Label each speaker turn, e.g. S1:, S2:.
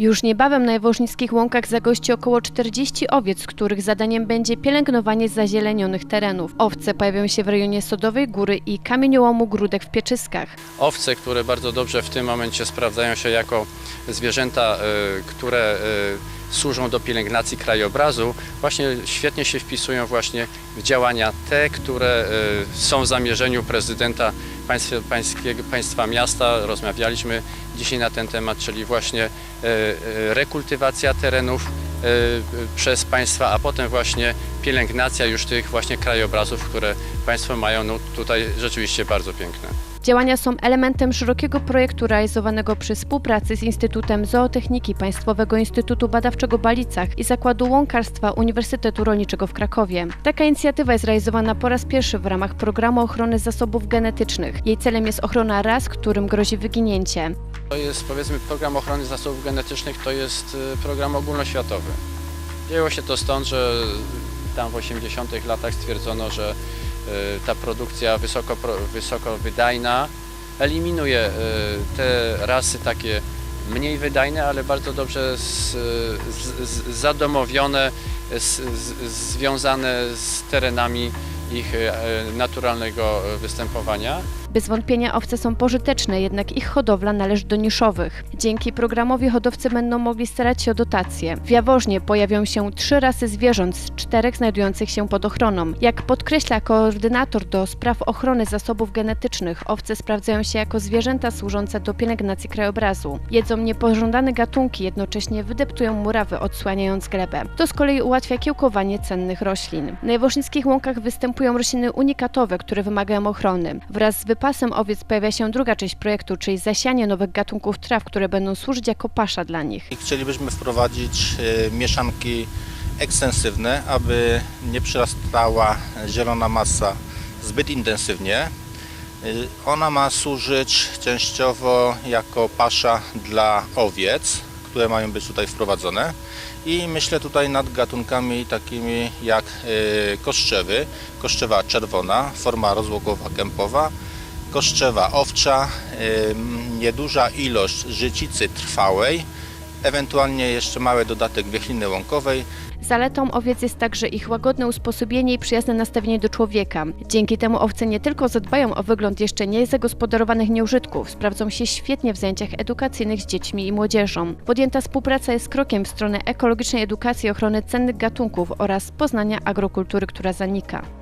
S1: Już niebawem na Jaworznickich Łąkach zagości około 40 owiec, których zadaniem będzie pielęgnowanie zazielenionych terenów. Owce pojawią się w rejonie Sodowej Góry i kamieniołomu Grudek w Pieczyskach.
S2: owce, które bardzo dobrze w tym momencie sprawdzają się jako zwierzęta, e, które e, służą do pielęgnacji krajobrazu, właśnie świetnie się wpisują właśnie w działania te, które e, są w zamierzeniu prezydenta państwa, państwa miasta. Rozmawialiśmy dzisiaj na ten temat, czyli właśnie e, e, rekultywacja terenów przez państwa, a potem właśnie pielęgnacja już tych właśnie krajobrazów, które państwo mają no, tutaj rzeczywiście bardzo piękne.
S1: Działania są elementem szerokiego projektu realizowanego przy współpracy z Instytutem Zootechniki Państwowego Instytutu Badawczego Balicach i Zakładu Łąkarstwa Uniwersytetu Rolniczego w Krakowie. Taka inicjatywa jest realizowana po raz pierwszy w ramach programu ochrony zasobów genetycznych. Jej celem jest ochrona ras, którym grozi wyginięcie.
S2: To jest powiedzmy program ochrony zasobów genetycznych, to jest y, program ogólnoświatowy. Wzięło się to stąd, że tam w 80 latach stwierdzono, że y, ta produkcja wysoko, wysoko wydajna eliminuje y, te rasy takie mniej wydajne, ale bardzo dobrze z, z, z, zadomowione, z, związane z terenami ich y, naturalnego występowania.
S1: Bez wątpienia owce są pożyteczne, jednak ich hodowla należy do niszowych. Dzięki programowi hodowcy będą mogli starać się o dotacje. W Jaworznie pojawią się trzy rasy zwierząt z czterech znajdujących się pod ochroną. Jak podkreśla koordynator do spraw ochrony zasobów genetycznych, owce sprawdzają się jako zwierzęta służące do pielęgnacji krajobrazu. Jedzą niepożądane gatunki, jednocześnie wydeptują murawy, odsłaniając glebę. To z kolei ułatwia kiełkowanie cennych roślin. Na jaworznickich łąkach występują rośliny unikatowe, które wymagają ochrony. Wraz z wypasem owiec pojawia się druga część projektu, czyli zasianie nowych gatunków traw, które będą służyć jako pasza dla nich.
S3: Chcielibyśmy wprowadzić e, mieszanki ekstensywne, aby nie przyrastała zielona masa zbyt intensywnie. E, Ona ma służyć częściowo jako pasza dla owiec, które mają być tutaj wprowadzone. I myślę tutaj nad gatunkami takimi jak e, koszczewy, koszczewa czerwona, forma rozłogowa kępowa, koszczewa owcza, nieduża ilość życicy trwałej, ewentualnie jeszcze mały dodatek wiechliny łąkowej.
S1: Zaletą owiec jest także ich łagodne usposobienie i przyjazne nastawienie do człowieka. Dzięki temu owce nie tylko zadbają o wygląd jeszcze niezagospodarowanych nieużytków, sprawdzą się świetnie w zajęciach edukacyjnych z dziećmi i młodzieżą. Podjęta współpraca jest krokiem w stronę ekologicznej edukacji ochrony cennych gatunków oraz poznania agrokultury, która zanika.